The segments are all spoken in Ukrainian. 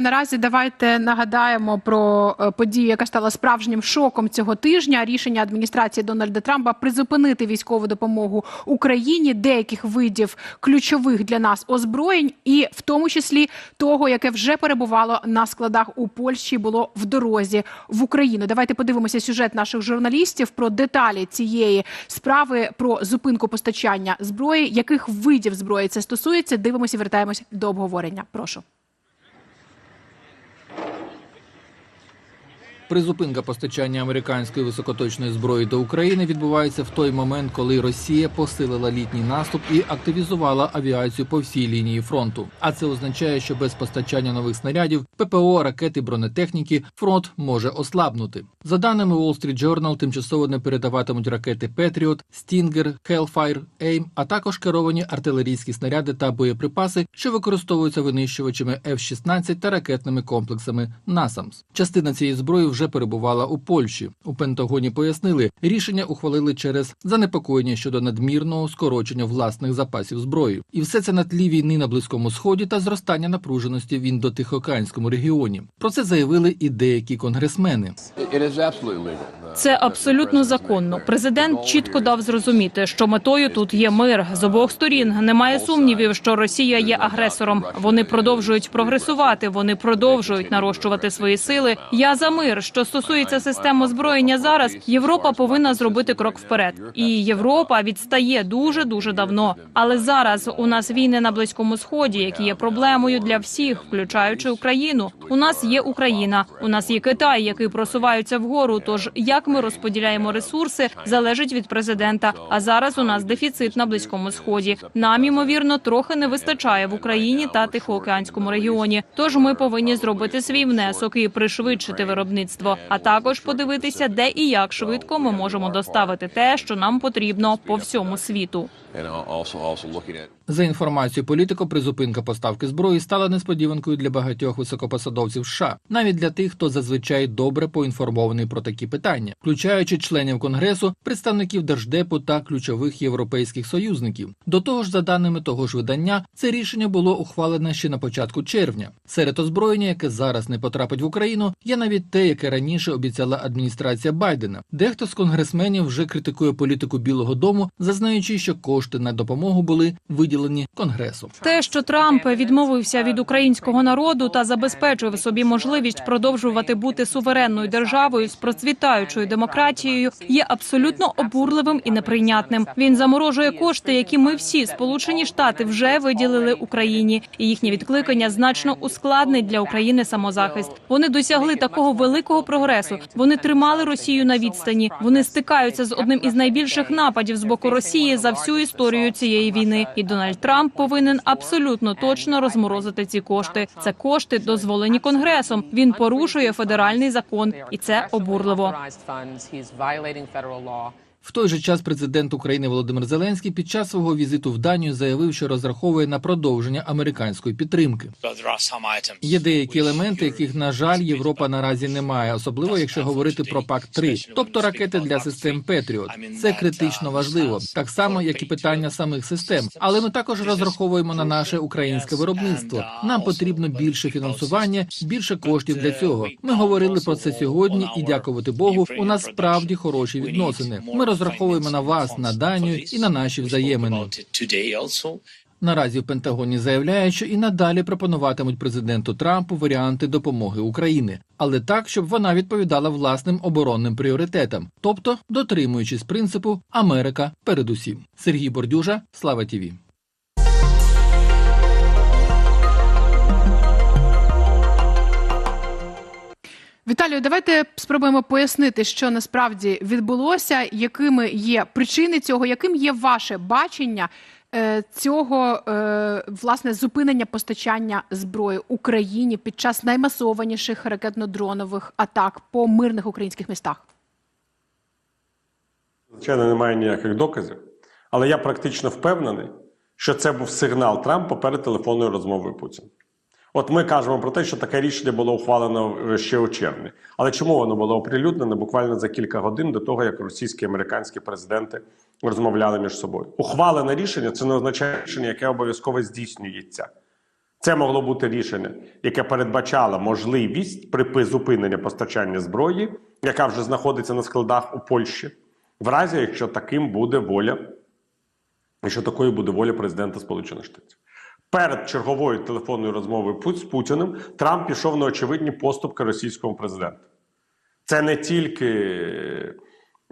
Наразі давайте нагадаємо про е, подію, яка стала справжнім шоком цього тижня. Рішення адміністрації Дональда Трампа призупинити військову допомогу Україні деяких видів ключових для нас озброєнь, і в тому числі того, яке вже перебувало на складах у Польщі, було в дорозі в Україну. Давайте подивимося сюжет наших журналістів про деталі цієї справи про зупинку постачання зброї. Яких видів зброї це стосується? Дивимося, вертаємось до обговорення. Прошу. Призупинка постачання американської високоточної зброї до України відбувається в той момент, коли Росія посилила літній наступ і активізувала авіацію по всій лінії фронту. А це означає, що без постачання нових снарядів, ППО, ракети, бронетехніки фронт може ослабнути. За даними Wall Street Journal, тимчасово не передаватимуть ракети Петріот, Стінгер, Hellfire, AIM, а також керовані артилерійські снаряди та боєприпаси, що використовуються винищувачами F-16 та ракетними комплексами NASAMS. Частина цієї зброї вже перебувала у Польщі. У Пентагоні пояснили, рішення ухвалили через занепокоєння щодо надмірного скорочення власних запасів зброї. І все це на тлі війни на близькому сході та зростання напруженості в індотихоокеанському регіоні. Про це заявили і деякі конгресмени. Legal. Це абсолютно законно. Президент чітко дав зрозуміти, що метою тут є мир з обох сторін. Немає сумнівів, що Росія є агресором. Вони продовжують прогресувати. Вони продовжують нарощувати свої сили. Я за мир. Що стосується систем озброєння зараз, Європа повинна зробити крок вперед. І Європа відстає дуже дуже давно. Але зараз у нас війни на близькому сході, які є проблемою для всіх, включаючи Україну. У нас є Україна, у нас є Китай, який просувається вгору. Тож як ми розподіляємо ресурси, залежить від президента. А зараз у нас дефіцит на близькому сході. Нам ймовірно трохи не вистачає в Україні та Тихоокеанському регіоні. Тож ми повинні зробити свій внесок і пришвидшити виробництво, а також подивитися, де і як швидко ми можемо доставити те, що нам потрібно по всьому світу. За інформацією політико, призупинка поставки зброї стала несподіванкою для багатьох високопосадовців США, навіть для тих, хто зазвичай добре поінформований про такі питання, включаючи членів конгресу, представників держдепу та ключових європейських союзників. До того ж, за даними того ж видання, це рішення було ухвалене ще на початку червня. Серед озброєння, яке зараз не потрапить в Україну, є навіть те, яке раніше обіцяла адміністрація Байдена. Дехто з конгресменів вже критикує політику Білого Дому, зазнаючи, що кошти на допомогу були виділені конгресу. Те, що Трамп відмовився від українського народу та забезпечив собі можливість продовжувати бути суверенною державою з процвітаючою демократією, є абсолютно обурливим і неприйнятним. Він заморожує кошти, які ми всі сполучені штати вже виділили Україні, і їхнє відкликання значно ускладнить для України самозахист. Вони досягли такого великого прогресу. Вони тримали Росію на відстані. Вони стикаються з одним із найбільших нападів з боку Росії за всю історію цієї війни. І Дональд Трамп повинен абсолютно точно розморозити ці кошти. Це кошти дозволені конгресом. Він порушує федеральний закон, і це обурливо. В той же час президент України Володимир Зеленський під час свого візиту в Данію заявив, що розраховує на продовження американської підтримки. Є деякі елементи, яких на жаль Європа наразі не має, особливо якщо говорити про пакт 3 тобто ракети для систем Петріот. Це критично важливо, так само як і питання самих систем. Але ми також розраховуємо на наше українське виробництво. Нам потрібно більше фінансування, більше коштів для цього. Ми говорили про це сьогодні, і дякувати Богу, у нас справді хороші відносини. Ми розраховуємо на вас, на Данію і на наші взаємини. Наразі в Пентагоні заявляє, що і надалі пропонуватимуть президенту Трампу варіанти допомоги України, але так, щоб вона відповідала власним оборонним пріоритетам, тобто дотримуючись принципу Америка передусім. Сергій Бордюжа, Слава Тіві. Віталію, давайте спробуємо пояснити, що насправді відбулося, якими є причини цього, яким є ваше бачення е, цього е, власне зупинення постачання зброї Україні під час наймасованіших ракетно-дронових атак по мирних українських містах. Звичайно, немає ніяких доказів, але я практично впевнений, що це був сигнал Трампа перед телефонною розмовою Путіна. От ми кажемо про те, що таке рішення було ухвалено ще у червні. Але чому воно було оприлюднено буквально за кілька годин до того, як російські і американські президенти розмовляли між собою? Ухвалене рішення це не означає рішення, яке обов'язково здійснюється. Це могло бути рішення, яке передбачало можливість припинення постачання зброї, яка вже знаходиться на складах у Польщі, в разі якщо таким буде воля, якщо такою буде воля президента Сполучених Штатів. Перед черговою телефонною розмовою з Путіним Трамп пішов на очевидні поступки російському президенту. Це не тільки,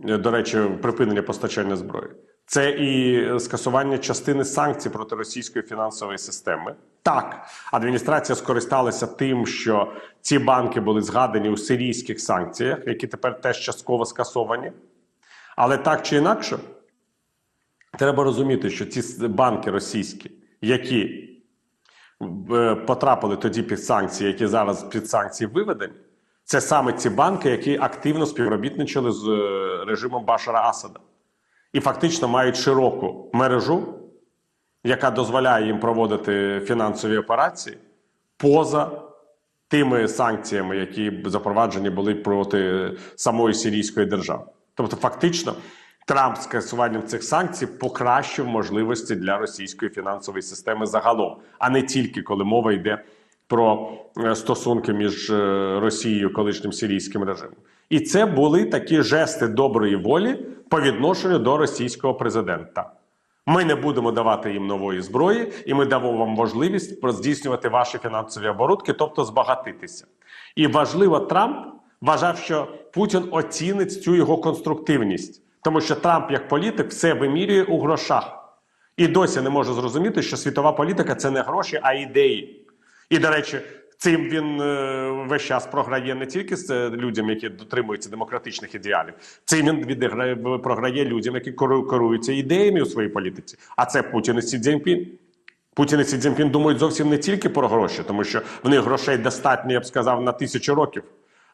е, до речі, припинення постачання зброї, це і скасування частини санкцій проти російської фінансової системи. Так, адміністрація скористалася тим, що ці банки були згадані у сирійських санкціях, які тепер теж частково скасовані. Але так чи інакше, треба розуміти, що ці банки російські, які е, потрапили тоді під санкції, які зараз під санкції виведені, це саме ці банки, які активно співробітничали з е, режимом Башара Асада, і фактично мають широку мережу, яка дозволяє їм проводити фінансові операції поза тими санкціями, які запроваджені були проти самої сирійської держави. Тобто, фактично, Трамп скасуванням цих санкцій покращив можливості для російської фінансової системи загалом, а не тільки коли мова йде про е, стосунки між е, Росією і колишнім сирійським режимом. І це були такі жести доброї волі по відношенню до російського президента. Ми не будемо давати їм нової зброї, і ми дамо вам можливість здійснювати ваші фінансові оборудки, тобто збагатитися. І важливо, Трамп вважав, що Путін оцінить цю його конструктивність, тому що Трамп, як політик, все вимірює у грошах. І досі не може зрозуміти, що світова політика це не гроші, а ідеї. І, до речі, цим він е, весь час програє не тільки з е, людям, які дотримуються демократичних ідеалів, цим він відіграє програє людям, які керуються ідеями у своїй політиці. А це Путін і Сі Цзіньпін. Путін і Сі Цзіньпін думають зовсім не тільки про гроші, тому що в них грошей достатньо, я б сказав, на тисячу років.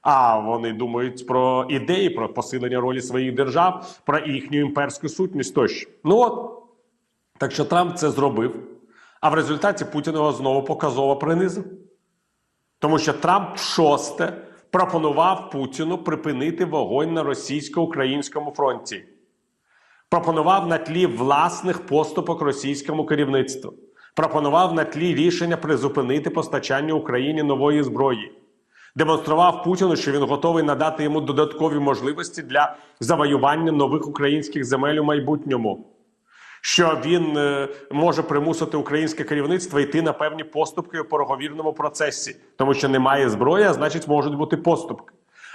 А вони думають про ідеї, про посилення ролі своїх держав, про їхню імперську сутність тощо. Ну от так що Трамп це зробив, а в результаті Путін його знову показово принизив. Тому що Трамп шосте пропонував Путіну припинити вогонь на російсько-українському фронті. Пропонував на тлі власних поступок російському керівництву. Пропонував на тлі рішення призупинити постачання Україні нової зброї. Демонстрував Путіну, що він готовий надати йому додаткові можливості для завоювання нових українських земель у майбутньому що він е, може примусити українське керівництво йти на певні поступки у пороговірному процесі, тому що немає зброї, а значить можуть бути поступки.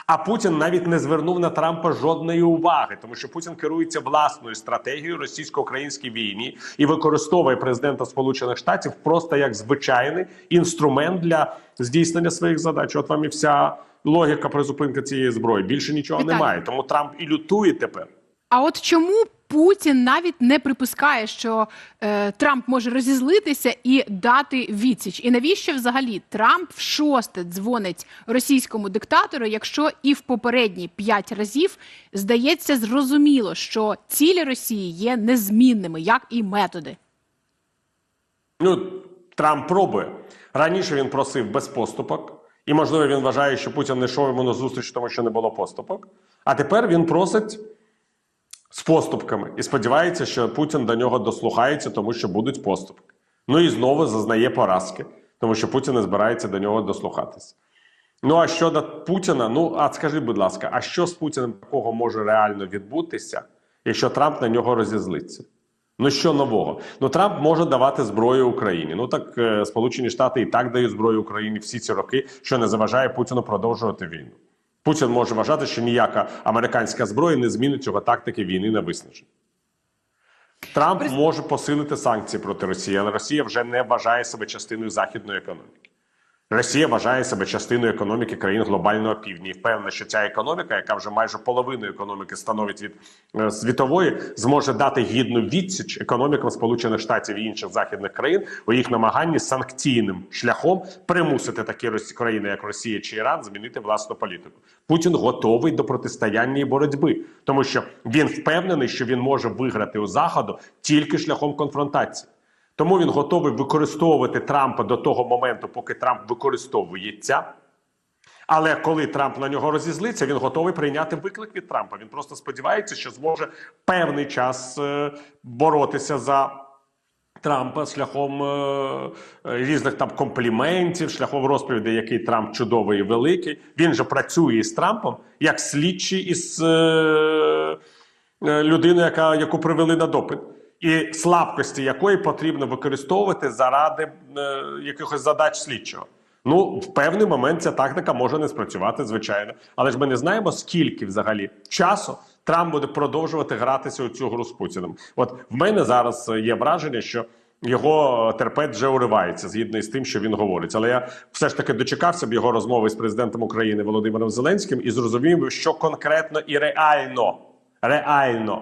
А Путін навіть не звернув на Трампа жодної уваги, тому що Путін керується власною стратегією російсько-українській війні і використовує президента Сполучених Штатів просто як звичайний інструмент для здійснення своїх задач. От вам і вся логіка призупинки цієї зброї. Більше нічого Віталій. немає. Тому Трамп і лютує тепер. А от чому Путін навіть не припускає, що е, Трамп може розізлитися і дати відсіч? І навіщо взагалі Трамп в шосте дзвонить російському диктатору, якщо і в попередні п'ять разів здається зрозуміло, що цілі Росії є незмінними, як і методи? Ну, Трамп пробує. Раніше він просив без поступок, і, можливо, він вважає, що Путін не йшов йому на зустріч, тому що не було поступок. А тепер він просить з поступками і сподівається, що Путін до нього дослухається, тому що будуть поступки. Ну і знову зазнає поразки, тому що Путін не збирається до нього дослухатися. Ну а щодо Путіна, ну а скажи, будь ласка, а що з Путіним такого може реально відбутися, якщо Трамп на нього розізлиться? Ну що нового? Ну Трамп може давати зброю Україні. Ну так е, Сполучені Штати і так дають зброю Україні всі ці роки, що не заважає Путіну продовжувати війну. Путін може вважати, що ніяка американська зброя не змінить його тактики війни на виснаження. Трамп може посилити санкції проти Росії, але Росія вже не вважає себе частиною західної економіки. Росія вважає себе частиною економіки країн глобального півдня і впевнена, що ця економіка, яка вже майже половину економіки становить від е, світової, зможе дати гідну відсіч економікам Сполучених Штатів і інших західних країн у їх намаганні санкційним шляхом примусити такі країни, як Росія чи Іран, змінити власну політику. Путін готовий до протистояння і боротьби, тому що він впевнений, що він може виграти у заходу тільки шляхом конфронтації. Тому він готовий використовувати Трампа до того моменту, поки Трамп використовується. Але коли Трамп на нього розізлиться, він готовий прийняти виклик від Трампа. Він просто сподівається, що зможе певний час е, боротися за Трампа шляхом е, е, різних там компліментів, шляхом розповідей, який Трамп чудовий і великий. Він же працює з Трампом як слідчий із людиною, яка, яку привели на допит, і слабкості якої потрібно використовувати заради е, якихось задач слідчого. Ну, в певний момент ця тактика може не спрацювати, звичайно. Але ж ми не знаємо, скільки взагалі часу Трамп буде продовжувати гратися у цю гру з Путіним. От в мене зараз є враження, що його терпець вже уривається згідно із тим, що він говорить. Але я все ж таки дочекався б його розмови з президентом України Володимиром Зеленським і зрозумів, що конкретно і реально, реально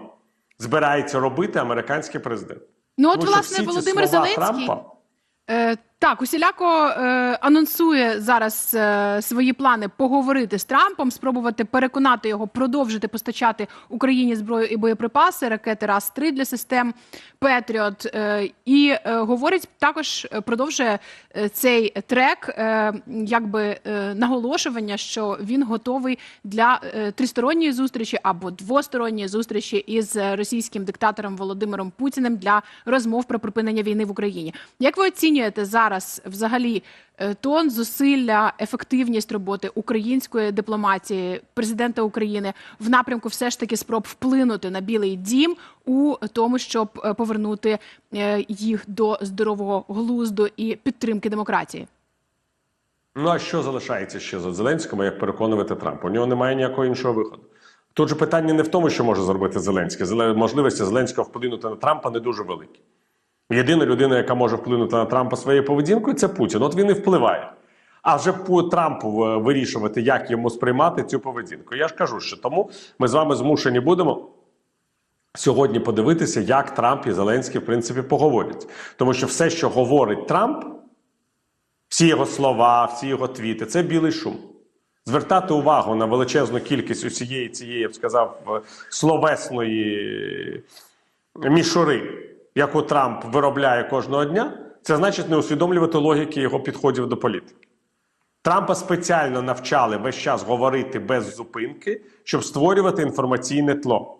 збирається робити американський президент. Ну от Тому власне Володимир Зеленський. Трампа Е, так, усіляко е, анонсує зараз е, свої плани поговорити з Трампом, спробувати переконати його продовжити постачати Україні зброю і боєприпаси, ракети раз 3 для систем Петріот. Е, і е, говорить також продовжує е, цей трек, е, якби е, наголошування, що він готовий для е, тристоронньої зустрічі або двосторонньої зустрічі із російським диктатором Володимиром Путіним для розмов про припинення війни в Україні. Як ви оцінюєте зараз взагалі е, тон, зусилля, ефективність роботи української дипломатії президента України в напрямку все ж таки спроб вплинути на Білий Дім у тому, щоб е, повернути е, їх до здорового глузду і підтримки демократії? Ну а що залишається ще за Зеленському, як переконувати Трампа? У нього немає ніякого іншого виходу. Тут же питання не в тому, що може зробити Зеленський. Зеле- Можливості Зеленського вплинути на Трампа не дуже великі. Єдина людина, яка може вплинути на Трампа своєю поведінкою, це Путін. От він і впливає. А вже Трампу вирішувати, як йому сприймати цю поведінку. Я ж кажу, що тому ми з вами змушені будемо сьогодні подивитися, як Трамп і Зеленський, в принципі, поговорять. Тому що все, що говорить Трамп, всі його слова, всі його твіти це білий шум. Звертати увагу на величезну кількість усієї цієї, я б сказав, словесної мішури, яку Трамп виробляє кожного дня, це значить не усвідомлювати логіки його підходів до політики. Трампа спеціально навчали весь час говорити без зупинки, щоб створювати інформаційне тло.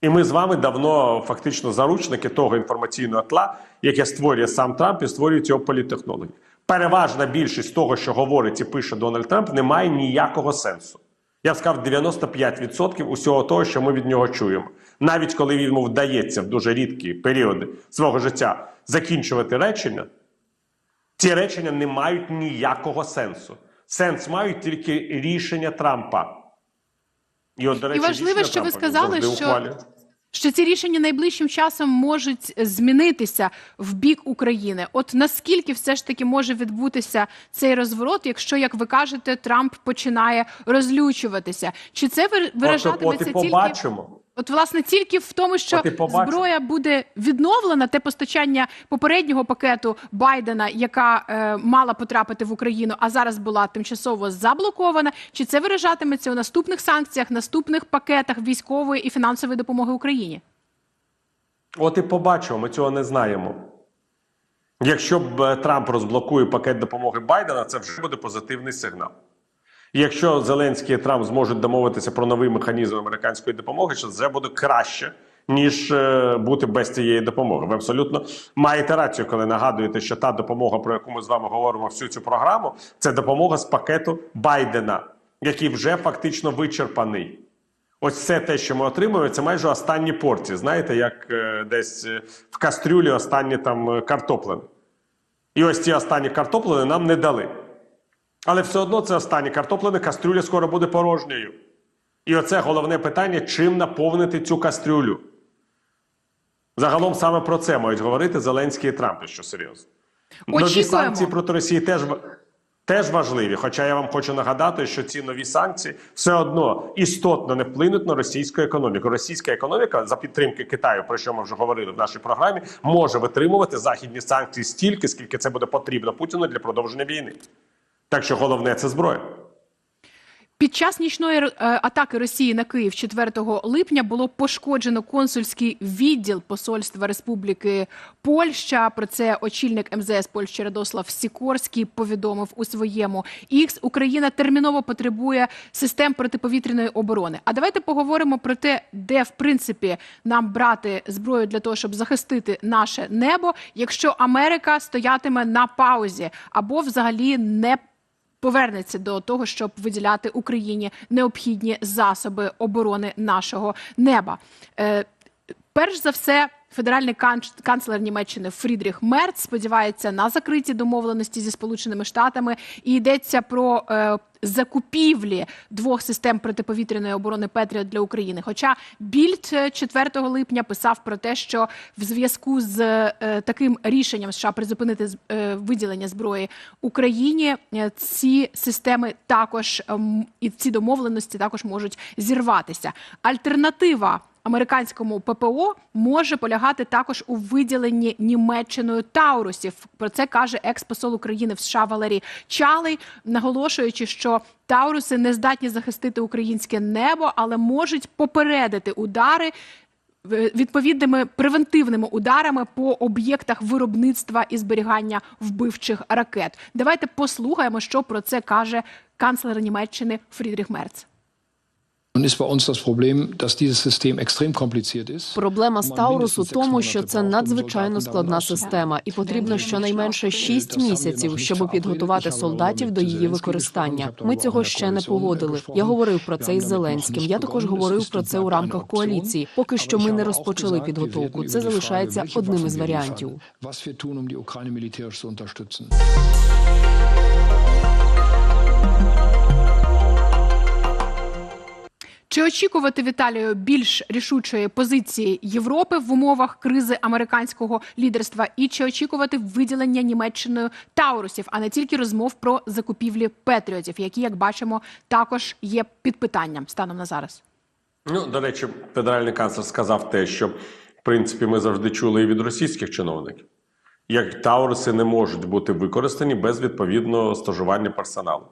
І ми з вами давно фактично заручники того інформаційного тла, яке створює сам Трамп і створюють його політтехнологи. Переважна більшість того, що говорить і пише Дональд Трамп, не має ніякого сенсу. Я сказав, 95% усього того, що ми від нього чуємо. Навіть коли йому вдається в дуже рідкі періоди свого життя закінчувати речення, ці речення не мають ніякого сенсу. Сенс мають тільки рішення Трампа. І, от, до речі, важливо, що Трампа ви сказали, що- ухвалює. Що ці рішення найближчим часом можуть змінитися в бік України. От наскільки все ж таки може відбутися цей розворот, якщо, як ви кажете, Трамп починає розлючуватися? Чи це виражатиметься От, от і тільки побачимо. От, власне, тільки в тому, що зброя буде відновлена, те постачання попереднього пакету Байдена, яка е, мала потрапити в Україну, а зараз була тимчасово заблокована. Чи це виражатиметься у наступних санкціях, наступних пакетах військової і фінансової допомоги Україні? От і побачимо, ми цього не знаємо. Якщо б е, Трамп розблокує пакет допомоги Байдена, це вже буде позитивний сигнал. Якщо Зеленський і Трамп зможуть домовитися про новий механізм американської допомоги, що це буде краще, ніж е, бути без цієї допомоги. Ви абсолютно маєте рацію, коли нагадуєте, що та допомога, про яку ми з вами говоримо всю цю програму, це допомога з пакету Байдена, який вже фактично вичерпаний. Ось все те, що ми отримуємо, це майже останні порції. Знаєте, як е, десь е, в кастрюлі останні там картоплини. І ось ці останні картоплини нам не дали. Але все одно це останні картоплини, кастрюля скоро буде порожньою. І оце головне питання: чим наповнити цю кастрюлю. Загалом саме про це мають говорити Зеленський і Трамп, що серйозно. Нові санкції проти Росії теж, теж важливі. Хоча я вам хочу нагадати, що ці нові санкції все одно істотно не вплинуть на російську економіку. Російська економіка за підтримки Китаю, про що ми вже говорили в нашій програмі, може витримувати західні санкції стільки, скільки це буде потрібно Путіну для продовження війни. Так що головне це зброя. Під час нічної е, атаки Росії на Київ 4 липня було пошкоджено консульський відділ посольства Республіки Польща. Про це очільник МЗС Польщі Радослав Сікорський повідомив у своєму Ікс. Україна терміново потребує систем протиповітряної оборони. А давайте поговоримо про те, де в принципі нам брати зброю для того, щоб захистити наше небо, якщо Америка стоятиме на паузі або взагалі не повернеться до того, щоб виділяти Україні необхідні засоби оборони нашого неба. Е, перш за все. Федеральний канцлер Німеччини Фрідріх Мерц сподівається на закриті домовленості зі Сполученими Штатами і йдеться про е, закупівлі двох систем протиповітряної оборони Петріот для України. Хоча Більд е, 4 липня писав про те, що в зв'язку з е, таким рішенням США призупинити е, виділення зброї Україні, е, ці системи також ем, і ці домовленості також можуть зірватися. Альтернатива. Американському ППО може полягати також у виділенні Німеччиною Таурусів. Про це каже експосол України в США Валерій Чалий, наголошуючи, що Тауруси не здатні захистити українське небо, але можуть попередити удари е, відповідними превентивними ударами по об'єктах виробництва і зберігання вбивчих ракет. Давайте послухаємо, що про це каже канцлер Німеччини Фрідріх Мерц. Проблема з Таурус у тому, що це надзвичайно складна система, і потрібно щонайменше шість місяців, щоб підготувати солдатів до її використання. Ми цього ще не погодили. Я говорив про це із Зеленським. Я також говорив про це у рамках коаліції. Поки що ми не розпочали підготовку. Це залишається одним із варіантів. Чи очікувати Віталію більш рішучої позиції Європи в умовах кризи американського лідерства, і чи очікувати виділення Німеччиною Таурусів, а не тільки розмов про закупівлі Петріотів, які, як бачимо, також є під питанням станом на зараз? Ну, до речі, федеральний канцлер сказав те, що в принципі ми завжди чули і від російських чиновників. Як Тауруси не можуть бути використані без відповідного стажування персоналу.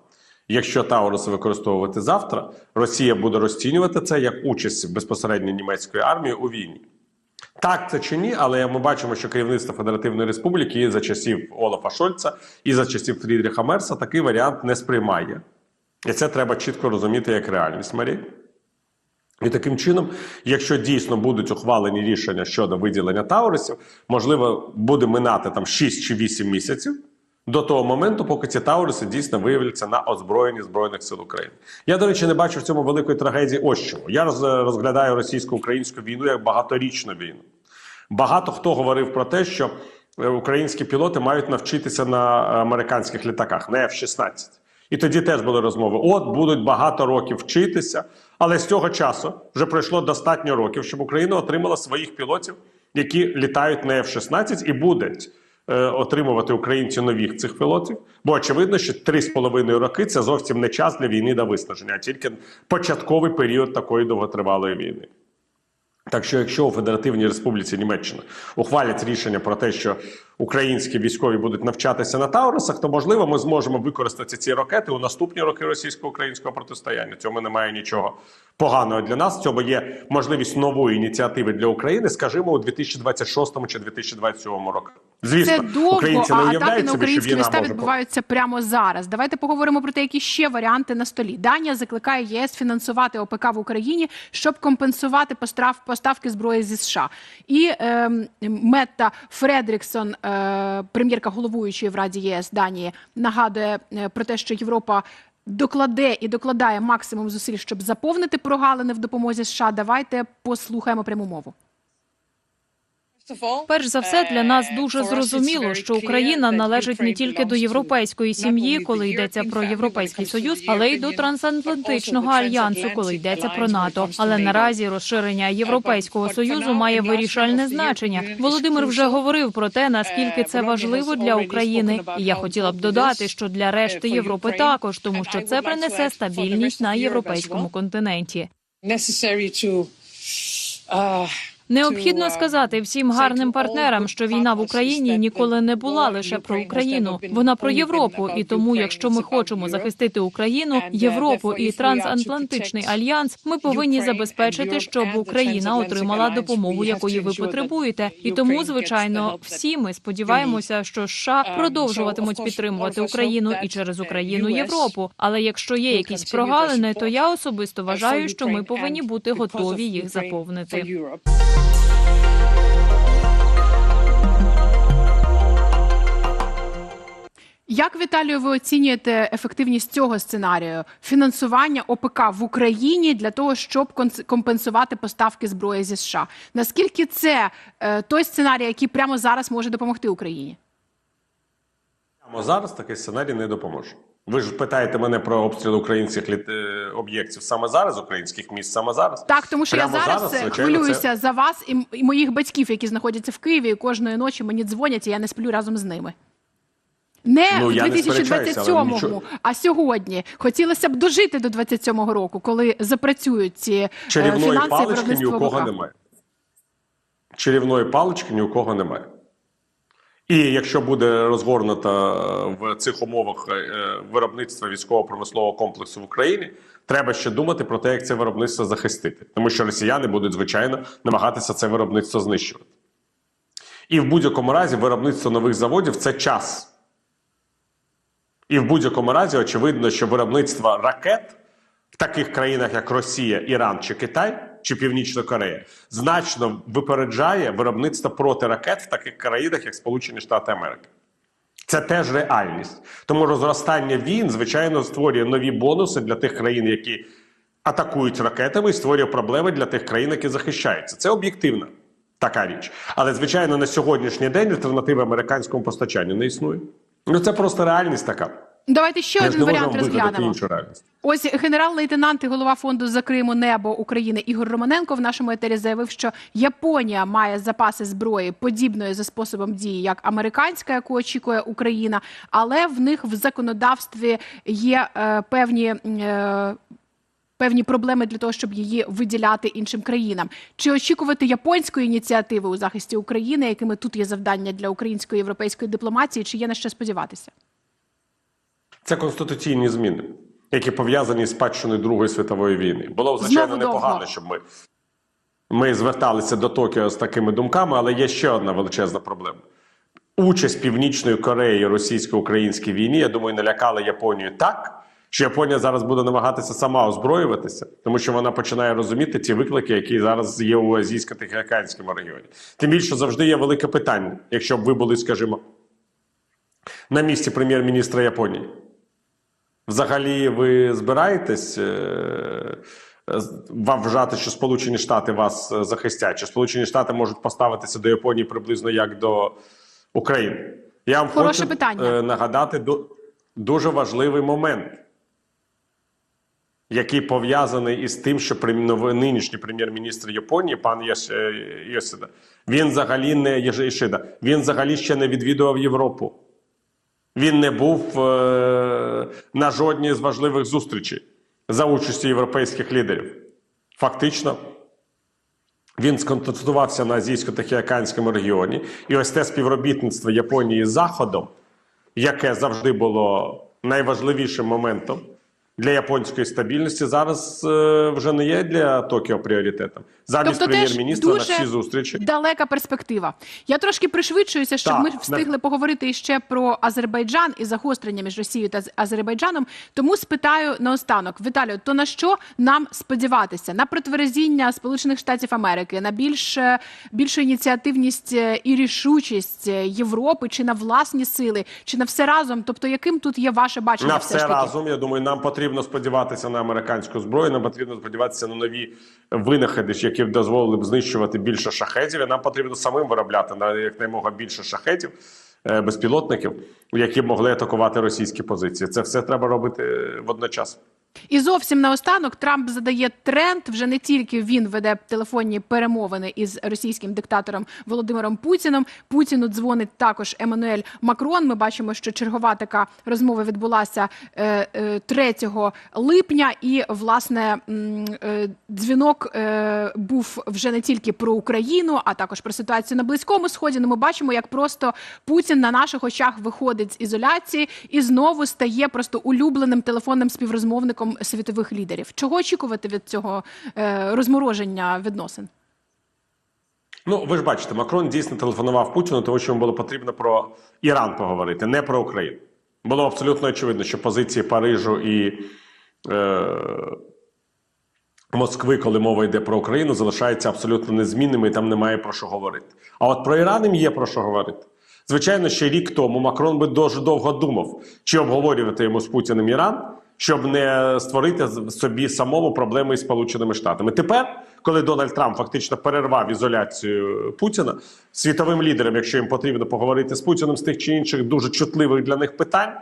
Якщо Тауруси використовувати завтра, Росія буде розцінювати це як участь безпосередньо німецької армії у війні. Так це чи ні, але ми бачимо, що керівництво Федеративної Республіки за часів Олафа Шольца, і за часів Фрідріха Мерса такий варіант не сприймає. І це треба чітко розуміти як реальність, Марі. І таким чином, якщо дійсно будуть ухвалені рішення щодо виділення Таурисів, можливо, буде минати там 6 чи 8 місяців до того моменту, поки ці Тауриси дійсно виявляться на озброєнні Збройних сил України. Я, до речі, не бачу в цьому великої трагедії. Ось чому. Я роз- розглядаю російсько-українську війну як багаторічну війну. Багато хто говорив про те, що е, українські пілоти мають навчитися на американських літаках, на F-16. І тоді теж були розмови: от будуть багато років вчитися, але з цього часу вже пройшло достатньо років, щоб Україна отримала своїх пілотів, які літають на F-16 і будуть отримувати українці нових цих пілотів. Бо очевидно, що 3,5 роки це зовсім не час для війни на виснаження, а тільки початковий період такої довготривалої війни. Так що, якщо у Федеративній Республіці Німеччина ухвалять рішення про те, що українські військові будуть навчатися на Таурусах, то можливо ми зможемо використати ці ракети у наступні роки російсько-українського протистояння. Цьому немає нічого поганого для нас. В цьому є можливість нової ініціативи для України, скажімо, у 2026 чи 2027 роках. Звісно, Це довго, українці а не атаки уявляють на собі, що українські війна міста може відбуваються прямо зараз. Давайте поговоримо про те, які ще варіанти на столі. Данія закликає єС фінансувати ОПК в Україні, щоб компенсувати поставки зброї зі США. І ем, Метта Фредріксон, е, прем'єрка головуючої в Раді ЄС Данії, нагадує е, про те, що Європа. Докладе і докладає максимум зусиль, щоб заповнити прогалини в допомозі США. Давайте послухаємо пряму мову. Перш за все, для нас дуже зрозуміло, що Україна належить не тільки до європейської сім'ї, коли йдеться про європейський союз, але й до трансатлантичного альянсу, коли йдеться про НАТО. Але наразі розширення європейського союзу має вирішальне значення. Володимир вже говорив про те, наскільки це важливо для України. І я хотіла б додати, що для решти Європи також, тому що це принесе стабільність на європейському континенті. Необхідно сказати всім гарним партнерам, що війна в Україні ніколи не була лише про Україну. Вона про Європу. І тому, якщо ми хочемо захистити Україну, Європу і трансатлантичний альянс, ми повинні забезпечити, щоб Україна отримала допомогу, якої ви потребуєте. І тому, звичайно, всі ми сподіваємося, що США продовжуватимуть підтримувати Україну і через Україну Європу. Але якщо є якісь прогалини, то я особисто вважаю, що ми повинні бути готові їх заповнити. Як Віталію, ви оцінюєте ефективність цього сценарію фінансування ОПК в Україні для того, щоб компенсувати поставки зброї зі США? Наскільки це е, той сценарій, який прямо зараз може допомогти Україні? Прямо зараз такий сценарій не допоможе. Ви ж питаєте мене про обстріл українських літ... е, об'єктів саме зараз, українських міст саме зараз. Так, тому що Прямо я зараз, зараз, е, звичайно, хвилююся це- за вас і моїх батьків, які знаходяться в Києві, і кожної ночі мені дзвонять, і я не сплю разом з ними. Не Ну, в я не сперечаюся, але 2027-му, нічого- а сьогодні. Хотілося б дожити до 27-го року, коли запрацюють ці е, Чарівної фінанси палички ні у кого немає. Чарівної палички ні у кого немає. І якщо буде розгорнуто е, в цих умовах е, виробництво військово-промислового комплексу в Україні, треба ще думати про те, як це виробництво захистити. Тому що росіяни будуть, звичайно, намагатися це виробництво знищувати. І в будь-якому разі виробництво нових заводів це час. І в будь-якому разі очевидно, що виробництво ракет в таких країнах, як Росія, Іран чи Китай чи Північна Корея, значно випереджає виробництво протиракет в таких країнах, як Сполучені Штати Америки. Це теж реальність. Тому розростання війн, звичайно, створює нові бонуси для тих країн, які атакують ракетами, і створює проблеми для тих країн, які захищаються. Це об'єктивна така річ. Але, звичайно, на сьогоднішній день альтернативи американському постачанню не існує. Ну це просто реальність така. Давайте ще Ми один варіант розглянемо. Ось генерал-лейтенант і голова фонду за Криму Небо України Ігор Романенко в нашому етері заявив, що Японія має запаси зброї подібної за способом дії, як американська, яку очікує Україна, але в них в законодавстві є е, певні. Е, Певні проблеми для того, щоб її виділяти іншим країнам. Чи очікувати японської ініціативи у захисті України, якими тут є завдання для української європейської дипломатії, чи є на що сподіватися? Це конституційні зміни, які пов'язані з спадщиною Другої світової війни. Було звичайно Знову довго. непогано, щоб ми, ми зверталися до Токіо з такими думками, але є ще одна величезна проблема. Участь Північної Кореї у російсько-українській війні, я думаю, налякала Японію так, що Японія зараз буде намагатися сама озброюватися, тому що вона починає розуміти ті виклики, які зараз є у азійсько-тихоокеанському регіоні. Тим більше завжди є велике питання, якщо б ви були, скажімо, на місці прем'єр-міністра Японії. Взагалі, ви збираєтесь е, вам вважати, що Сполучені Штати вас е, захистять, чи Сполучені Штати можуть поставитися до Японії приблизно як до України? Я вам Хороше хочу питання. е, нагадати дуже важливий момент, який пов'язаний із тим, що новий- нинішній прем'єр-міністр Японії, пан Яш- е, він взагалі не Ішида, він взагалі ще не відвідував Європу. Він не був е, на жодній з важливих зустрічей за участю європейських лідерів. Фактично, він сконцентрувався на азійсько-тихоокеанському регіоні, і ось те співробітництво Японії з Заходом, яке завжди було найважливішим моментом для японської стабільності, зараз е, вже не є для Токіо пріоритетом. Замість Тобто прем'єр-міністра на всі зустрічі. далека перспектива. Я трошки пришвидшуюся, щоб Так, ми встигли поговорити ще про Азербайджан і загострення між Росією та Азербайджаном. Тому спитаю наостанок, Віталію, то на що нам сподіватися? На протверезіння Сполучених Штатів Америки, на більш е, більшу ініціативність е, і рішучість е, Європи, чи на власні сили, чи на все разом? Тобто, яким тут є ваше бачення? На все все ж таки? разом, я думаю, нам потрібно сподіватися на американську зброю. Нам потрібно сподіватися на нові винаходи, які б дозволили б знищувати більше шахетів. І нам потрібно самим виробляти на якнаймога більше шахетів, е, безпілотників, які б могли атакувати російські позиції. Це все треба робити е, водночас. І зовсім наостанок Трамп задає тренд. Вже не тільки він веде телефонні перемовини із російським диктатором Володимиром Путіним. Путіну дзвонить також Еммануель Макрон. Ми бачимо, що чергова така розмова відбулася е, е, 3 липня. І власне е, дзвінок е, був вже не тільки про Україну, а також про ситуацію на близькому сході. Ну, ми бачимо, як просто Путін на наших очах виходить з ізоляції і знову стає просто улюбленим телефонним співрозмовником світових лідерів. Чого очікувати від цього е, розмороження відносин? Ну, ви ж бачите, Макрон дійсно телефонував Путіну, тому що йому було потрібно про Іран поговорити, не про Україну. Було абсолютно очевидно, що позиції Парижу і е, Москви, коли мова йде про Україну, залишаються абсолютно незмінними і там немає про що говорити. А от про Іран їм є про що говорити. Звичайно, ще рік тому Макрон би дуже довго думав, чи обговорювати йому з Путіним Іран, щоб не створити собі самому проблеми із Сполученими Штатами. Тепер, коли Дональд Трамп фактично перервав ізоляцію Путіна світовим лідерам, якщо їм потрібно поговорити з Путіним з тих чи інших дуже чутливих для них питань,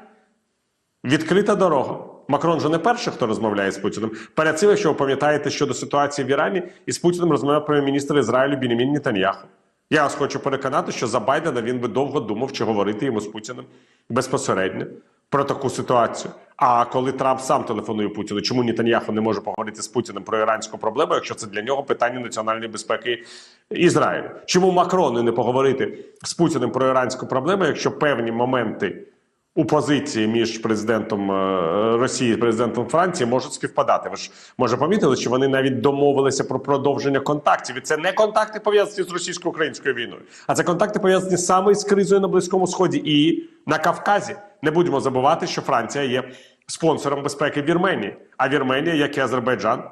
Відкрита дорога. Макрон же не перший, хто розмовляє з Путіним. Перед цим, якщо ви пам'ятаєте щодо ситуації в Ірані, із Путіним розмовляв прем'єр-міністр Ізраїлю Бінімін Нетаньяху. Я вас хочу переконати, що за Байдена він би довго думав, чи говорити йому з Путіним безпосередньо про таку ситуацію. А коли Трамп сам телефонує Путіну, чому Нітаньяху не може поговорити з Путіним про іранську проблему, якщо це для нього питання національної безпеки Ізраїлю? Чому Макрону не поговорити з Путіним про іранську проблему, якщо певні моменти у позиції між президентом е, Росії і президентом Франції можуть співпадати. Ви ж може помітили, що вони навіть домовилися про продовження контактів. І це не контакти пов'язані з російсько-українською війною, а це контакти пов'язані саме з кризою на близькому сході і на Кавказі. Не будемо забувати, що Франція є спонсором безпеки Вірменії, а Вірменія, як і Азербайджан,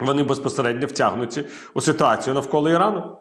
вони безпосередньо втягнуті у ситуацію навколо Ірану.